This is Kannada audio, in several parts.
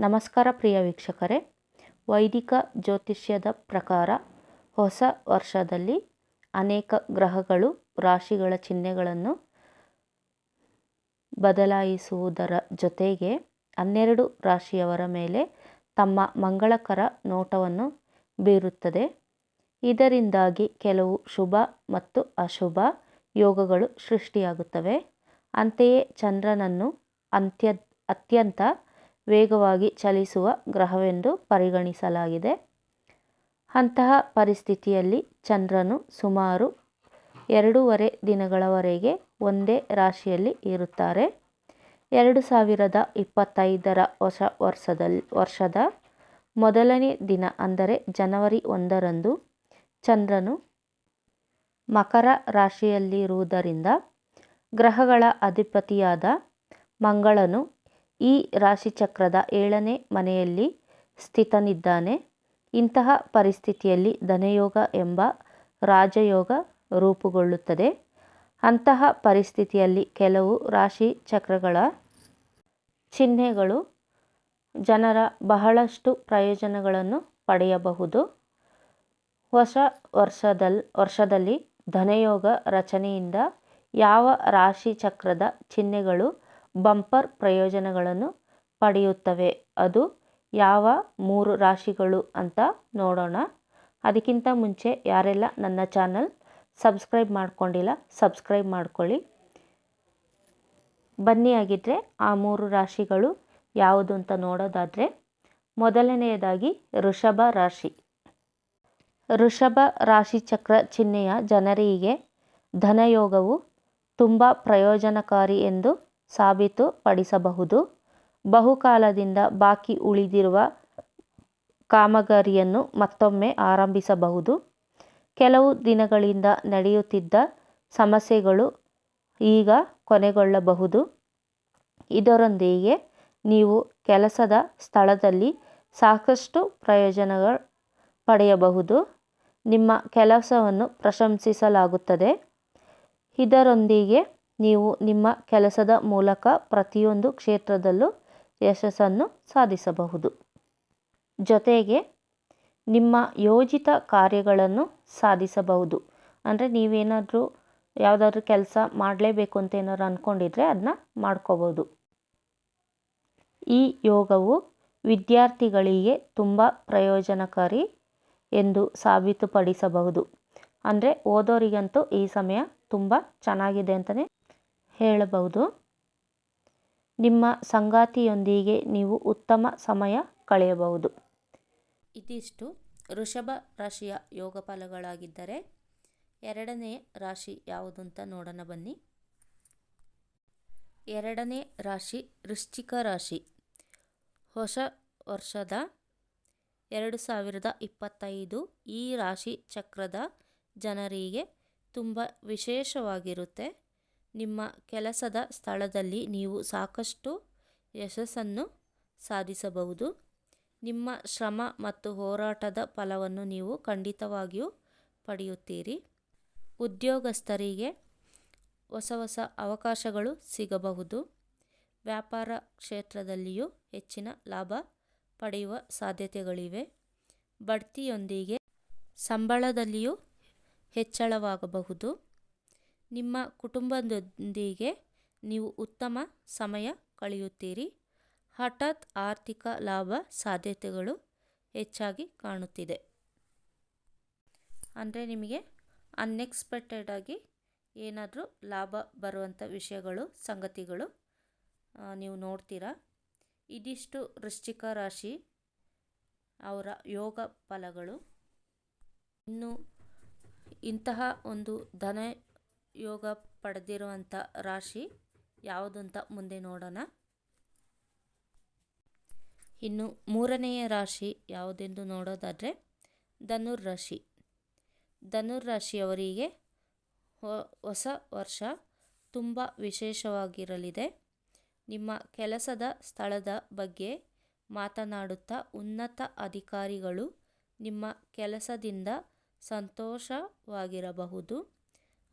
ನಮಸ್ಕಾರ ಪ್ರಿಯ ವೀಕ್ಷಕರೇ. ವೈದಿಕ ಜ್ಯೋತಿಷ್ಯದ ಪ್ರಕಾರ ಹೊಸ ವರ್ಷದಲ್ಲಿ ಅನೇಕ ಗ್ರಹಗಳು, ರಾಶಿಗಳ ಚಿಹ್ನೆಗಳನ್ನು ಬದಲಾಯಿಸುವುದರ ಜೊತೆಗೆ ಹನ್ನೆರಡು ರಾಶಿಯವರ ಮೇಲೆ ತಮ್ಮ ಮಂಗಳಕರ ನೋಟವನ್ನು ಬೀರುತ್ತದೆ. ಇದರಿಂದಾಗಿ ಕೆಲವು ಶುಭ ಮತ್ತು ಅಶುಭ ಯೋಗಗಳು ಸೃಷ್ಟಿಯಾಗುತ್ತವೆ. ಅಂತೆಯೇ ಚಂದ್ರನನ್ನು ಅಂತ್ಯ, ಅತ್ಯಂತ ವೇಗವಾಗಿ ಚಲಿಸುವ ಗ್ರಹವೆಂದು ಪರಿಗಣಿಸಲಾಗಿದೆ. ಅಂತಹ ಪರಿಸ್ಥಿತಿಯಲ್ಲಿ ಚಂದ್ರನು ಸುಮಾರು ಎರಡೂವರೆ ದಿನಗಳವರೆಗೆ ಒಂದೇ ರಾಶಿಯಲ್ಲಿ ಇರುತ್ತಾರೆ. ಎರಡು ಸಾವಿರದ ಇಪ್ಪತ್ತೈದರ ಹೊಸ ವರ್ಷದಲ್ಲಿ ವರ್ಷದ ಮೊದಲನೇ ದಿನ ಅಂದರೆ ಜನವರಿ ಒಂದರಂದು ಚಂದ್ರನು ಮಕರ ರಾಶಿಯಲ್ಲಿರುವುದರಿಂದ ಗ್ರಹಗಳ ಅಧಿಪತಿಯಾದ ಮಂಗಳನು ಈ ರಾಶಿಚಕ್ರದ ಏಳನೇ ಮನೆಯಲ್ಲಿ ಸ್ಥಿತನಿದ್ದಾನೆ. ಇಂತಹ ಪರಿಸ್ಥಿತಿಯಲ್ಲಿ ಧನಯೋಗ ಎಂಬ ರಾಜಯೋಗ ರೂಪುಗೊಳ್ಳುತ್ತದೆ. ಅಂತಹ ಪರಿಸ್ಥಿತಿಯಲ್ಲಿ ಕೆಲವು ರಾಶಿ ಚಕ್ರಗಳ ಚಿಹ್ನೆಗಳು ಜನರ ಬಹಳಷ್ಟು ಪ್ರಯೋಜನಗಳನ್ನು ಪಡೆಯಬಹುದು. ಹೊಸ ವರ್ಷದಲ್, ವರ್ಷದಲ್ಲಿ ಧನಯೋಗ ರಚನೆಯಿಂದ ಯಾವ ರಾಶಿ ಚಕ್ರದ ಚಿಹ್ನೆಗಳು ಬಂಪರ್ ಪ್ರಯೋಜನಗಳನ್ನು ಪಡೆಯುತ್ತವೆ. ಅದು ಯಾವ ಮೂರು ರಾಶಿಗಳು ಅಂತ ನೋಡೋಣ. ಅದಕ್ಕಿಂತ ಮುಂಚೆ ಯಾರೆಲ್ಲ ನನ್ನ ಚಾನಲ್ ಸಬ್ಸ್ಕ್ರೈಬ್ ಮಾಡ್ಕೊಂಡಿಲ್ಲ ಸಬ್ಸ್ಕ್ರೈಬ್ ಮಾಡ್ಕೊಳ್ಳಿ. ಬನ್ನಿ ಆಗಿದ್ದರೆ ಆ ಮೂರು ರಾಶಿಗಳು ಯಾವುದು ಅಂತ ನೋಡೋದಾದರೆ ಮೊದಲನೆಯದಾಗಿ ಋಷಭ ರಾಶಿ. ಋಷಭ ರಾಶಿ ಚಕ್ರ ಚಿಹ್ನೆಯ ಜನರಿಗೆ ಧನಯೋಗವು ತುಂಬ ಪ್ರಯೋಜನಕಾರಿ ಎಂದು ಸಾಬೀತುಪಡಿಸಬಹುದು. ಬಹುಕಾಲದಿಂದ ಬಾಕಿ ಉಳಿದಿರುವ ಕಾಮಗಾರಿಯನ್ನು ಮತ್ತೊಮ್ಮೆ ಆರಂಭಿಸಬಹುದು. ಕೆಲವು ದಿನಗಳಿಂದ ನಡೆಯುತ್ತಿದ್ದ ಸಮಸ್ಯೆಗಳು ಈಗ ಕೊನೆಗೊಳ್ಳಬಹುದು. ಇದರೊಂದಿಗೆ ನೀವು ಕೆಲಸದ ಸ್ಥಳದಲ್ಲಿ ಸಾಕಷ್ಟು ಪ್ರಯೋಜನಗಳು ಪಡೆಯಬಹುದು. ನಿಮ್ಮ ಕೆಲಸವನ್ನು ಪ್ರಶಂಸಿಸಲಾಗುತ್ತದೆ. ಇದರೊಂದಿಗೆ ನೀವು ನಿಮ್ಮ ಕೆಲಸದ ಮೂಲಕ ಪ್ರತಿಯೊಂದು ಕ್ಷೇತ್ರದಲ್ಲೂ ಯಶಸ್ಸನ್ನು ಸಾಧಿಸಬಹುದು. ಜೊತೆಗೆ ನಿಮ್ಮ ಯೋಜಿತ ಕಾರ್ಯಗಳನ್ನು ಸಾಧಿಸಬಹುದು. ಅಂದರೆ ನೀವೇನಾದರೂ ಯಾವುದಾದ್ರೂ ಕೆಲಸ ಮಾಡಲೇಬೇಕು ಅಂತ ಏನಾದ್ರು ಅಂದ್ಕೊಂಡಿದ್ರೆ ಅದನ್ನ ಮಾಡ್ಕೋಬೋದು ಈ ಯೋಗವು ವಿದ್ಯಾರ್ಥಿಗಳಿಗೆ ತುಂಬ ಪ್ರಯೋಜನಕಾರಿ ಎಂದು ಸಾಬೀತುಪಡಿಸಬಹುದು. ಅಂದರೆ ಓದೋರಿಗಂತೂ ಈ ಸಮಯ ತುಂಬ ಚೆನ್ನಾಗಿದೆ ಅಂತಲೇ ಹೇಳಬಹುದು. ನಿಮ್ಮ ಸಂಗಾತಿಯೊಂದಿಗೆ ನೀವು ಉತ್ತಮ ಸಮಯ ಕಳೆಯಬಹುದು. ಇದಿಷ್ಟು. ಋಷಭ ರಾಶಿಯ ಯೋಗ ಫಲಗಳಾಗಿದ್ದರೆ ಎರಡನೇ ರಾಶಿ ಯಾವುದು ಅಂತ ನೋಡೋಣ ಬನ್ನಿ. ಎರಡನೇ ರಾಶಿ ವೃಶ್ಚಿಕ ರಾಶಿ. ಹೊಸ ವರ್ಷದ ಎರಡು ಸಾವಿರದ ಇಪ್ಪತ್ತೈದು ಈ ರಾಶಿ ಚಕ್ರದ ಜನರಿಗೆ ತುಂಬ ವಿಶೇಷವಾಗಿರುತ್ತೆ. ನಿಮ್ಮ ಕೆಲಸದ ಸ್ಥಳದಲ್ಲಿ ನೀವು ಸಾಕಷ್ಟು ಯಶಸ್ಸನ್ನು ಸಾಧಿಸಬಹುದು. ನಿಮ್ಮ ಶ್ರಮ ಮತ್ತು ಹೋರಾಟದ ಫಲವನ್ನು ನೀವು ಖಂಡಿತವಾಗಿಯೂ ಪಡೆಯುತ್ತೀರಿ. ಉದ್ಯೋಗಸ್ಥರಿಗೆ ಹೊಸ ಹೊಸ ಅವಕಾಶಗಳು ಸಿಗಬಹುದು. ವ್ಯಾಪಾರ ಕ್ಷೇತ್ರದಲ್ಲಿಯೂ ಹೆಚ್ಚಿನ ಲಾಭ ಪಡೆಯುವ ಸಾಧ್ಯತೆಗಳಿವೆ. ಬಡ್ತಿಯೊಂದಿಗೆ ಸಂಬಳದಲ್ಲಿಯೂ ಹೆಚ್ಚಳವಾಗಬಹುದು. ನಿಮ್ಮ ಕುಟುಂಬದೊಂದಿಗೆ ನೀವು ಉತ್ತಮ ಸಮಯ ಕಳೆಯುತ್ತೀರಿ. ಹಠಾತ್ ಆರ್ಥಿಕ ಲಾಭ ಸಾಧ್ಯತೆಗಳು ಹೆಚ್ಚಾಗಿ ಕಾಣುತ್ತಿದೆ. ಅಂದರೆ ನಿಮಗೆ ಅನ್ಎಕ್ಸ್ಪೆಕ್ಟೆಡಾಗಿ ಏನಾದರೂ ಲಾಭ ಬರುವಂಥ ವಿಷಯಗಳು, ಸಂಗತಿಗಳು ನೀವು ನೋಡ್ತೀರಾ? ಇದಿಷ್ಟು ವೃಶ್ಚಿಕ ರಾಶಿ ಅವರ ಯೋಗ ಫಲಗಳು. ಇನ್ನು ಇಂತಹ ಒಂದು ಧನ ಯೋಗ ಪಡೆದಿರುವಂಥ ರಾಶಿ ಯಾವುದು ಅಂತ ಮುಂದೆ ನೋಡೋಣ. ಇನ್ನು ಮೂರನೆಯ ರಾಶಿ ಯಾವುದೆಂದು ನೋಡೋದಾದರೆ ಧನುರ್ ರಾಶಿ. ಧನುರ್ ರಾಶಿಯವರಿಗೆ ಹೊಸ ವರ್ಷ ತುಂಬ ವಿಶೇಷವಾಗಿರಲಿದೆ. ನಿಮ್ಮ ಕೆಲಸದ ಸ್ಥಳದ ಬಗ್ಗೆ ಮಾತನಾಡುತ್ತಾ ಉನ್ನತ ಅಧಿಕಾರಿಗಳು ನಿಮ್ಮ ಕೆಲಸದಿಂದ ಸಂತೋಷವಾಗಿರಬಹುದು.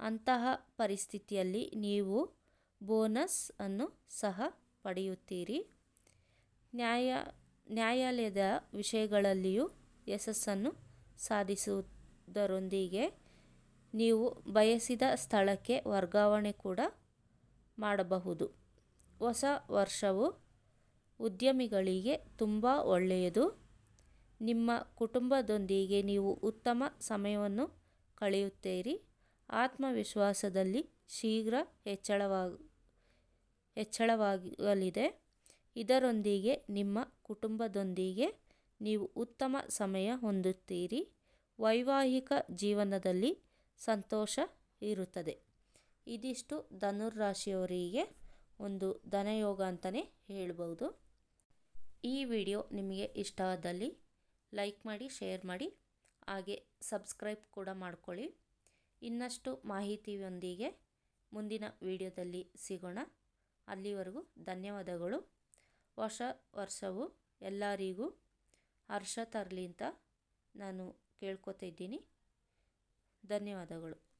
ಅಂತಹ ಪರಿಸ್ಥಿತಿಯಲ್ಲಿ ನೀವು ಬೋನಸ್ ಅನ್ನು ಸಹ ಪಡೆಯುತ್ತೀರಿ. ನ್ಯಾಯ, ನ್ಯಾಯಾಲಯದ ವಿಷಯಗಳಲ್ಲಿಯೂ ಯಶಸ್ಸನ್ನು ಸಾಧಿಸುವುದರೊಂದಿಗೆ ನೀವು ಬಯಸಿದ ಸ್ಥಳಕ್ಕೆ ವರ್ಗಾವಣೆ ಕೂಡ ಮಾಡಬಹುದು. ಹೊಸ ವರ್ಷವು ಉದ್ಯಮಿಗಳಿಗೆ ತುಂಬ ಒಳ್ಳೆಯದು. ನಿಮ್ಮ ಕುಟುಂಬದೊಂದಿಗೆ ನೀವು ಉತ್ತಮ ಸಮಯವನ್ನು ಕಳೆಯುತ್ತೀರಿ. ಆತ್ಮವಿಶ್ವಾಸದಲ್ಲಿ ಶೀಘ್ರ ಹೆಚ್ಚಳವಾಗ, ಹೆಚ್ಚಳವಾಗಲಿದೆ. ಇದರೊಂದಿಗೆ ನಿಮ್ಮ ಕುಟುಂಬದೊಂದಿಗೆ ನೀವು ಉತ್ತಮ ಸಮಯ ಹೊಂದುತ್ತೀರಿ. ವೈವಾಹಿಕ ಜೀವನದಲ್ಲಿ ಸಂತೋಷ ಇರುತ್ತದೆ. ಇದಿಷ್ಟು ಧನುರಾಶಿಯವರಿಗೆ ಒಂದು ಧನಯೋಗ ಅಂತಲೇ ಹೇಳ್ಬೋದು. ಈ ವಿಡಿಯೋ ನಿಮಗೆ ಇಷ್ಟವಾದಲ್ಲಿ ಲೈಕ್ ಮಾಡಿ, ಶೇರ್ ಮಾಡಿ, ಹಾಗೆ ಸಬ್ಸ್ಕ್ರೈಬ್ ಕೂಡ ಮಾಡ್ಕೊಳ್ಳಿ. ಇನ್ನಷ್ಟು ಮಾಹಿತಿಯೊಂದಿಗೆ ಮುಂದಿನ ವಿಡಿಯೋದಲ್ಲಿ ಸಿಗೋಣ. ಅಲ್ಲಿವರೆಗೂ ಧನ್ಯವಾದಗಳು. ಹೊಸ ವರ್ಷವು ಎಲ್ಲರಿಗೂ ಹರ್ಷ ತರಲಿ ಅಂತ ನಾನು ಕೇಳ್ಕೊತಿದ್ದೀನಿ ಧನ್ಯವಾದಗಳು.